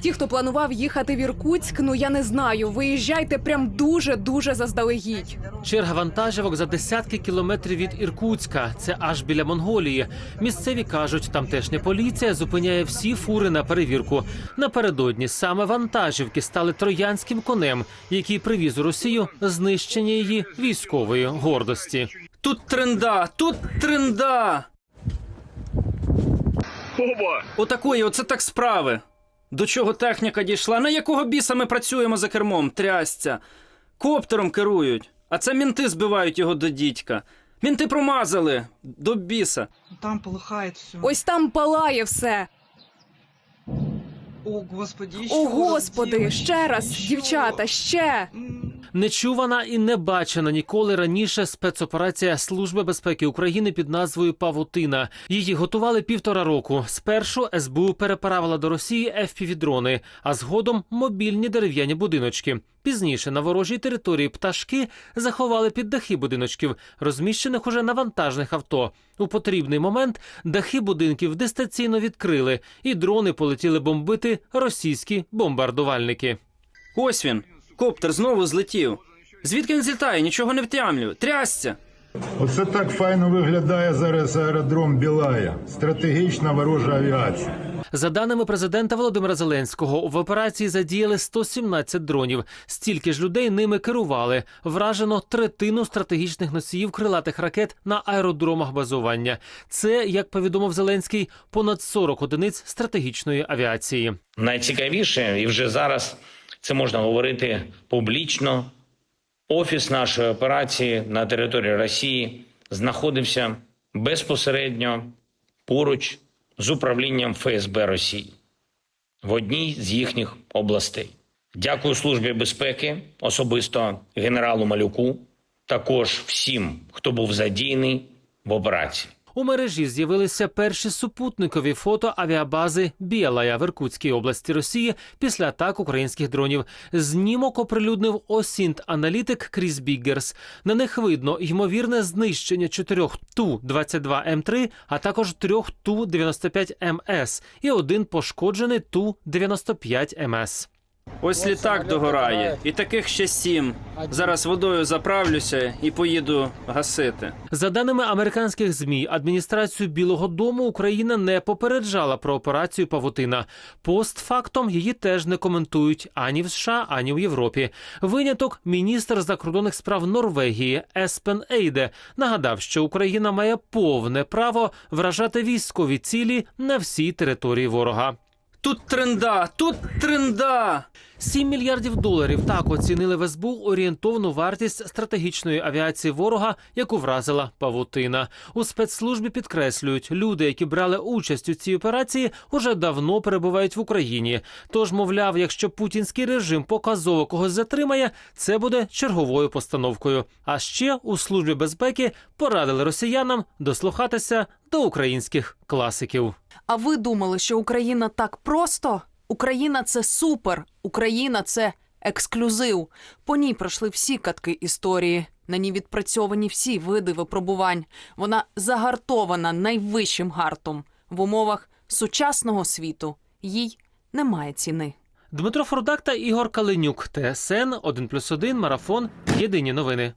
Ті, хто планував їхати в Іркутськ, ну я не знаю. Виїжджайте прям дуже дуже заздалегідь. Черга вантажівок за десятки кілометрів від Іркутська. Це аж біля Монголії. Місцеві кажуть, тамтешня поліція зупиняє всі фури на перевірку. Напередодні саме вантажівки стали троянським конем, який привіз у Росію знищення її військової гордості. Тут тренда, тут тренда. Оба! Отакої, оце так справи. До чого техніка дійшла? На якого біса ми працюємо за кермом? Трясця. Коптером керують, а це мінти збивають його до дідька. Мінти промазали до біса. Там полыхает все. Ось там палає все. О, господи, еще О, раз, господи, девочки, ще раз, еще. дівчата, ще. М, Нечувана і не бачена ніколи раніше спецоперація Служби безпеки України під назвою Павутина. Її готували півтора року. Спершу СБУ переправила до Росії FPV-дрони, а згодом мобільні дерев'яні будиночки. Пізніше на ворожій території пташки заховали під дахи будиночків, розміщених уже на вантажних авто. У потрібний момент дахи будинків дистанційно відкрили, і дрони полетіли бомбити російські бомбардувальники. Ось він. Коптер знову злетів. Звідки він злітає? Нічого не втямлю. Трясця. Оце так файно виглядає зараз аеродром Білая. Стратегічна ворожа авіація. За даними президента Володимира Зеленського, в операції задіяли 117 дронів. Стільки ж людей ними керували. Вражено третину стратегічних носіїв крилатих ракет на аеродромах базування. Це, як повідомив Зеленський, понад 40 одиниць стратегічної авіації. Найцікавіше, і вже зараз це можна говорити публічно. Офіс нашої операції на території Росії знаходився безпосередньо поруч з управлінням ФСБ Росії в одній з їхніх областей. Дякую Службі безпеки, особисто генералу Малюку, також всім, хто був задіяний в операції. У мережі з'явилися перші супутникові фото авіабази Білая в Іркутській області Росії після атак українських дронів. Знімок оприлюднив осінт аналітик Кріс Біггерс. На них видно ймовірне знищення чотирьох ту 22 м 3 а також трьох ту 95 МС і один пошкоджений ту 95 МС. Ось літак догорає. І таких ще сім. Зараз водою заправлюся і поїду гасити. За даними американських змі, адміністрацію Білого Дому Україна не попереджала про операцію Павутина. Постфактом її теж не коментують ані в США, ані в Європі. Виняток міністр закордонних справ Норвегії Еспен Ейде нагадав, що Україна має повне право вражати військові цілі на всій території ворога. Тут тренда, тут тренда. 7 мільярдів доларів так оцінили в СБУ орієнтовну вартість стратегічної авіації ворога, яку вразила павутина. У спецслужбі підкреслюють, люди, які брали участь у цій операції, уже давно перебувають в Україні. Тож, мовляв, якщо путінський режим показово когось затримає, це буде черговою постановкою. А ще у службі безпеки порадили росіянам дослухатися до українських класиків. А ви думали, що Україна так просто? Україна це супер. Україна це ексклюзив. По ній пройшли всі катки історії. На ній відпрацьовані всі види випробувань. Вона загартована найвищим гартом в умовах сучасного світу. Їй немає ціни. Дмитро Фордак та Ігор Калинюк. ТСН 1+,1, Марафон. Єдині новини.